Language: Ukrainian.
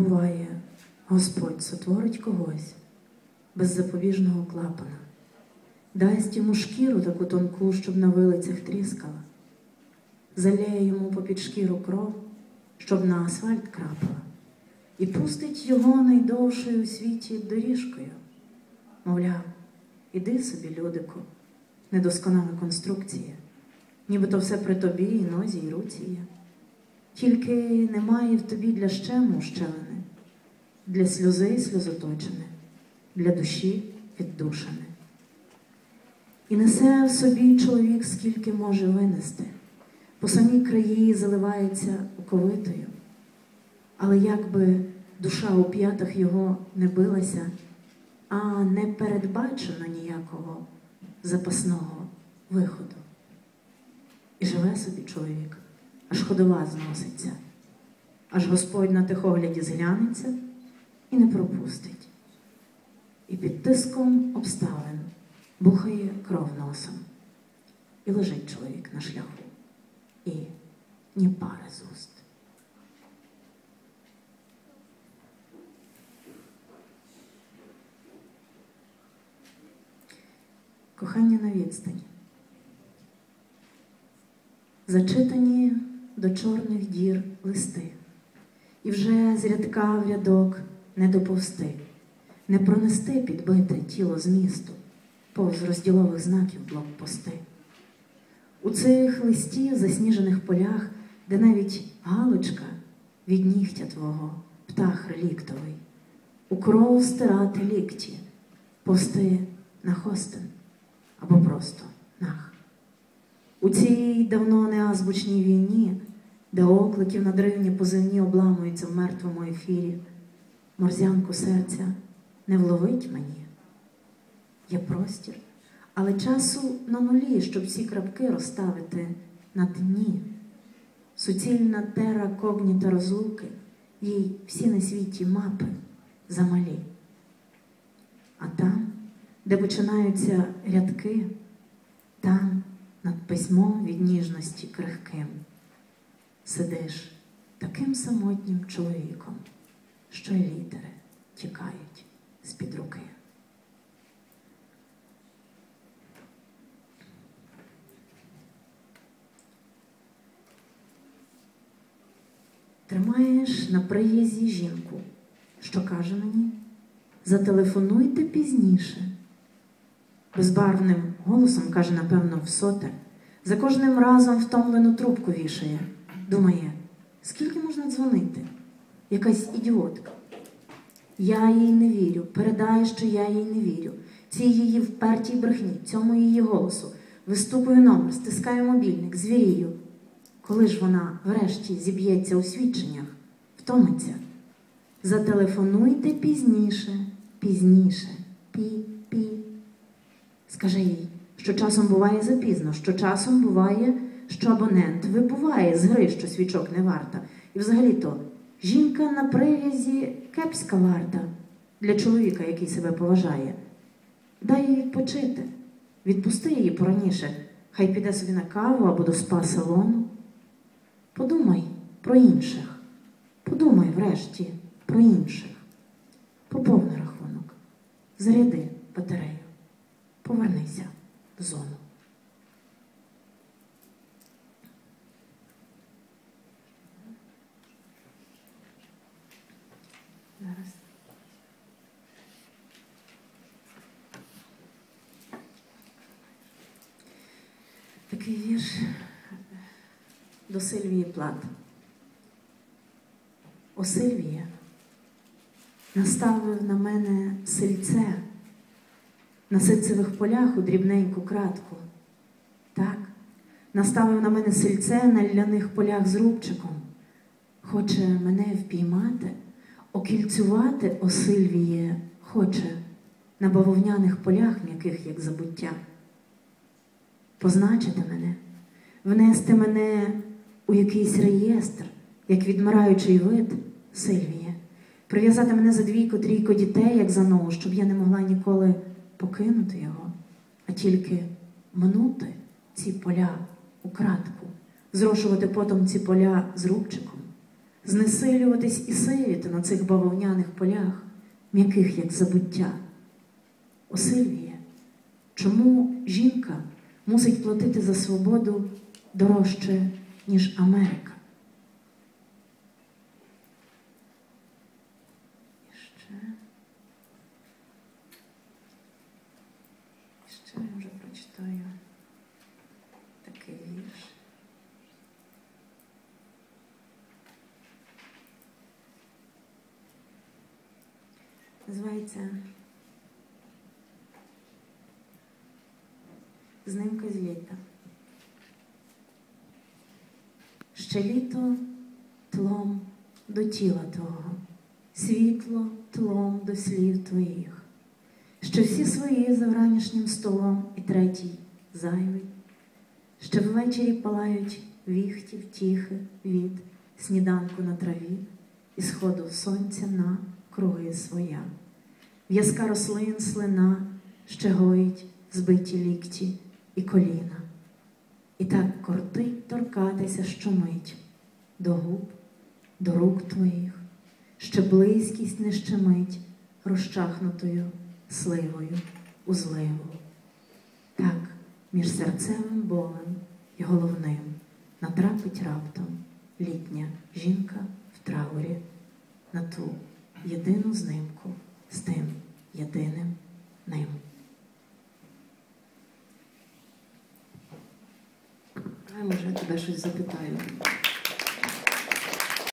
буває, Господь сотворить когось без запобіжного клапана, дасть йому шкіру таку тонку, щоб на вилицях тріскала, заліє йому попід шкіру кров, щоб на асфальт крапала, і пустить його найдовшою у світі доріжкою. Мовляв, іди собі, людику, недосконала конструкція, нібито все при тобі і нозі, і руці є. Тільки немає в тобі для щему щелини, для сльози сльозоточене, для душі віддушене. І несе в собі чоловік, скільки може винести, по самій краї заливається оковитою. Але як би душа у п'ятах його не билася, а не передбачено ніякого запасного виходу. І живе собі чоловік, аж ходова зноситься, аж Господь на тихогляді зглянеться і не пропустить. І під тиском обставин бухає кров носом. І лежить чоловік на шляху, і ні пари з уст. Кохання на відстані. Зачитані до чорних дір листи, і вже з рядка в рядок не доповсти, не пронести підбите тіло з місту, повз розділових знаків блокпости. У цих листів, засніжених полях, де навіть галочка від нігтя твого, птах реліктовий, у кров стирати лікті, повсти на хостин або просто нах. У цій давно неазбучній війні, де окликів надривні позивні обламуються в мертвому ефірі, морзянку серця не вловить мені. Є простір, але часу на нулі, щоб всі крапки розставити на дні. Суцільна тера когніта розлуки, їй всі на світі мапи замалі. А там де починаються рядки, там над письмом від ніжності крихким сидиш таким самотнім чоловіком, що й літери тікають з-під руки. Тримаєш на приязі жінку, що каже мені, зателефонуйте пізніше безбарвним голосом каже, напевно, в соте, за кожним разом втомлену трубку вішає. Думає, скільки можна дзвонити? Якась ідіотка. Я їй не вірю, передай, що я їй не вірю. Цій її впертій брехні, цьому її голосу. Виступую номер, стискаю мобільник, звірію. Коли ж вона врешті зіб'ється у свідченнях, втомиться. Зателефонуйте пізніше, пізніше, пі-пі. Скажи їй, що часом буває запізно, що часом буває, що абонент вибуває з гри, що свічок не варта. І взагалі то жінка на прив'язі кепська варта для чоловіка, який себе поважає. Дай їй відпочити, відпусти її пораніше, хай піде собі на каву або до спа-салону. Подумай про інших. Подумай врешті про інших. Поповни рахунок. Заряди батарею повернися в зону. Такий вірш до Сильвії Плат. О Сильвія наставив на мене сельце на ситцевих полях у дрібненьку кратку. Так, наставив на мене сельце на ляних полях з рубчиком. Хоче мене впіймати, окільцювати о Сильвіє хоче на бавовняних полях м'яких, як забуття. Позначити мене, внести мене у якийсь реєстр, як відмираючий вид Сильвіє, прив'язати мене за двійко трійко дітей, як за ногу, щоб я не могла ніколи покинути його, а тільки минути ці поля украдку, зрошувати потом ці поля з рубчиком, знесилюватись і сивіти на цих бавовняних полях, м'яких, як забуття. О, Сильвія, чому жінка мусить платити за свободу дорожче, ніж Америка? І ще. Я вже прочитаю такий вірш. Називається З літа. Ще літо тлом до тіла твого, світло тлом до слів твоїх, що всі свої за вранішнім столом і третій зайвий, що ввечері палають віхті втіхи від сніданку на траві і сходу сонця на круги своя. В'язка рослин слина ще гоїть збиті лікті і коліна. І так кортить торкатися щомить до губ, до рук твоїх, ще близькість не щемить розчахнутою сливою у зливу. Так між серцевим болем і головним натрапить раптом літня жінка в траурі на ту єдину знимку з тим єдиним ним. А може я тебе щось запитаю.